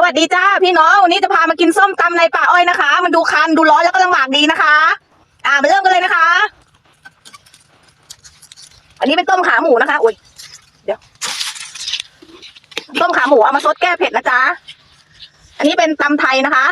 สวัสดีจ้าพี่น้องวันนี้จะพามากินส้มตำในป่าอ้อยนะคะ มันดูคันดูร้อนแล้วก็ลำบากดีนะคะ อ่ามาเริ่มกันเลยนะคะ อันนี้เป็นต้มขาหมูนะคะอุ้ยเดี๋ยว ต้มขาหมูเอามาซดแก้เผ็ดนะจ๊ะอันนี้เป็นตำไทยนะคะ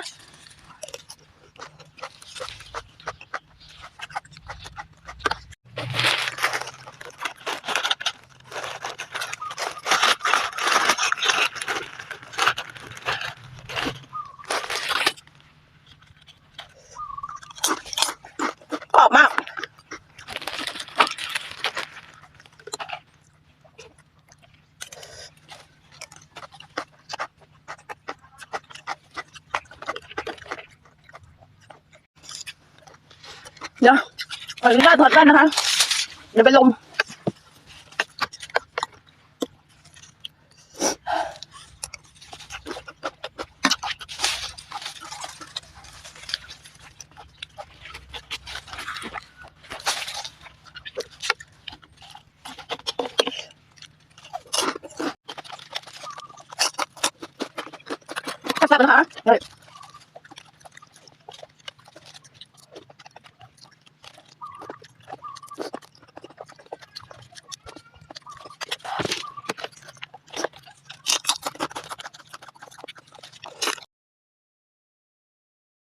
เดี๋ยวขออนุญาตถอดแว่นนะคะ เดี๋ยวเป็นลมแซ่บๆนะคะ